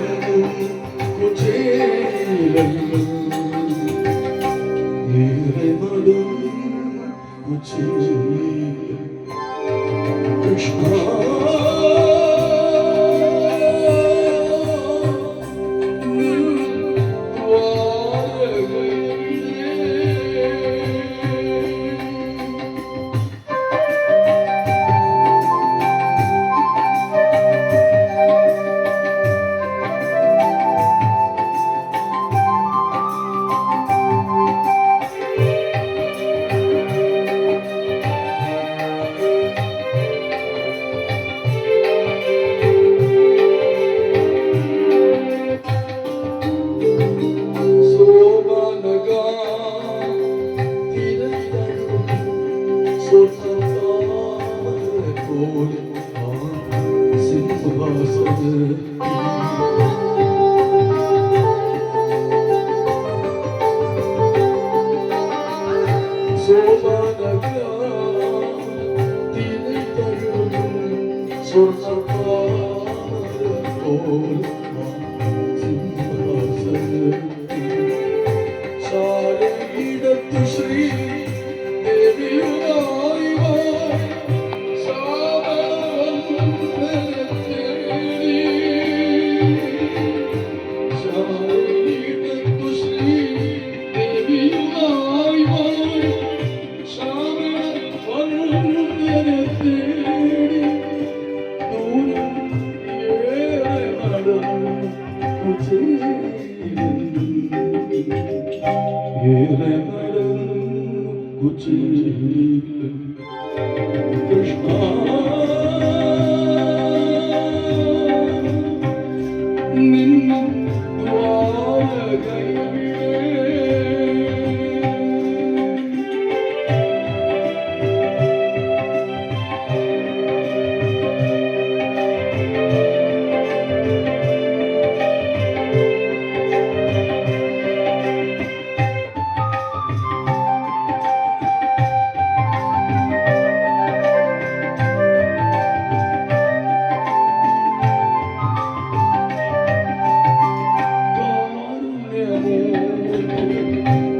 Deus. over the. উচিত কৃষ্ণ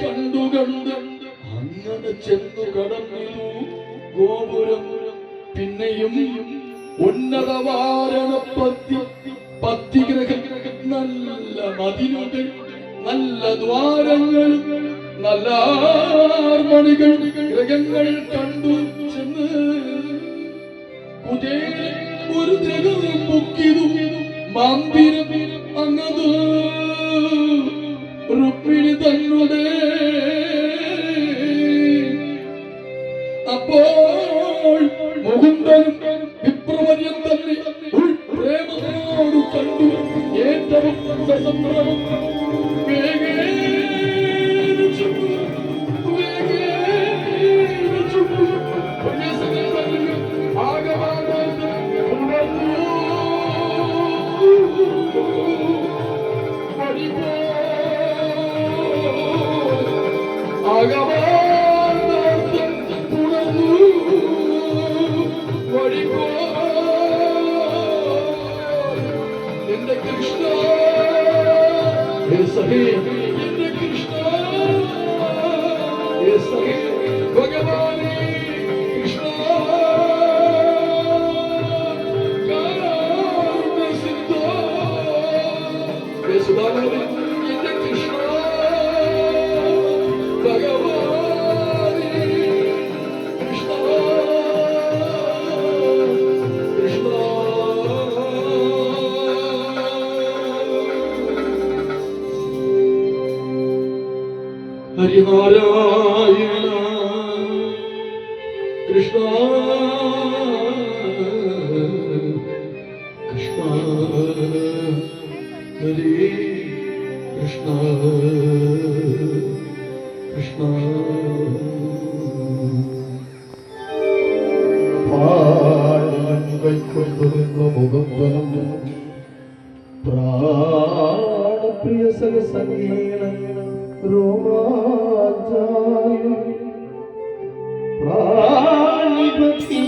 കണ്ടു കണ്ട് അങ്ങനെ ചെന്നു കടന്നിരു ഗോപുരം. പിന്നെയും ഉന്നതവാരണ പത്തി പത്തിഗ്രഹം. നല്ല മതിലുകൾ നല്ല ദ്വാരങ്ങൾ നല്ല ആർമണികൾ. ഗ്രഹങ്ങൾ കണ്ടു ചെന്ന് കുചേലൻ ഒരു ഗ്രഹം പൊക്കിതു മാന്തിരം അങ്ങത് രുക്മിണി തന്നുടേ അപ്പോൾ മുകുന്ദനും വിപ്രവര്യം തന്നെ ഉൾ പ്രേമത്തോടു കണ്ടു ഏറ്റവും സസംഭ്രമം ഹരിനാരായണ കൃഷ്ണ കൃഷ്ണ ഹരി കൃഷ്ണ. കൃഷ്ണ കൈക്കൊണ്ടുവന്ന മുഖം പ്രാണപ്രിയ സഹസംഗീണ രോമാഞ്ചായി പ്രാണിപതി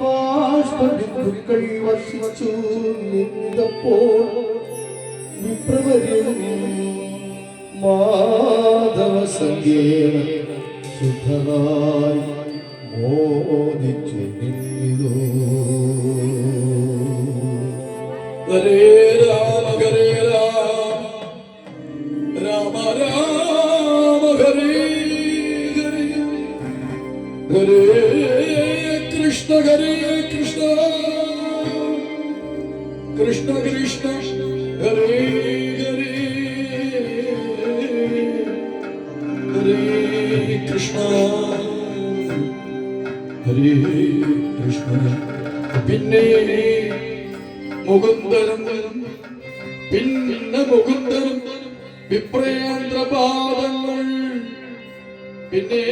ബാഷ്പബിന്ദുക്കൾ വസിച്ചു നിന്നപ്പോൾ വിപ്രവര്യം മാധവ സംഗീണ ശുദ്ധനായി മോദിച്ചു കൃഷ്ണ ഹരേ കൃഷ്ണ കൃഷ്ണ കൃഷ്ണ ഹരേ ഹരേ ഹരേ കൃഷ്ണ ഹരേ കൃഷ്ണ പിന്നെ മുകുന്ദരം പിന്നെ മുകുന്ദരം വിപ്രേന്ദ്രപാദങ്ങൾ പിന്നെ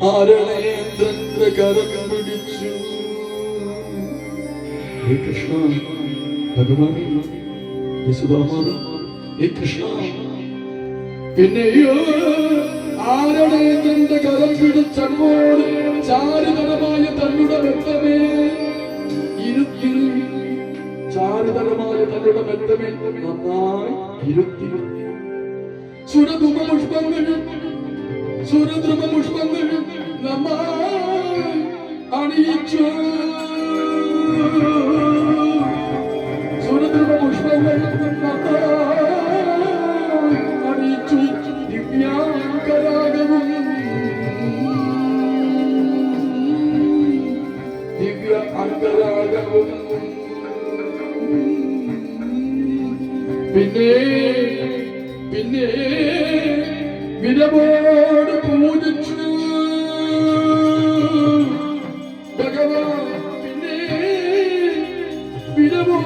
ആരണേന്ദ്രന്റെ കരം പിടിച്ചു. ഹേ കൃഷ്ണ ഭഗവാനേ യശോദാമാത ഹേ കൃഷ്ണ. പിന്നെയോ ആരണേന്ദ്രന്റെ കരം പിടിച്ചപ്പോൾ ചാരുതരമായ തന്നുടെ ബന്ധമേ ഇരുത്തി ചാരുതരമായ തന്നുടെ ബന്ധമേ നന്നായി ഇരുത്തി സുരതുമ പുഷ്പങ്ങൾ സുരദ്രുമ la main à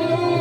you.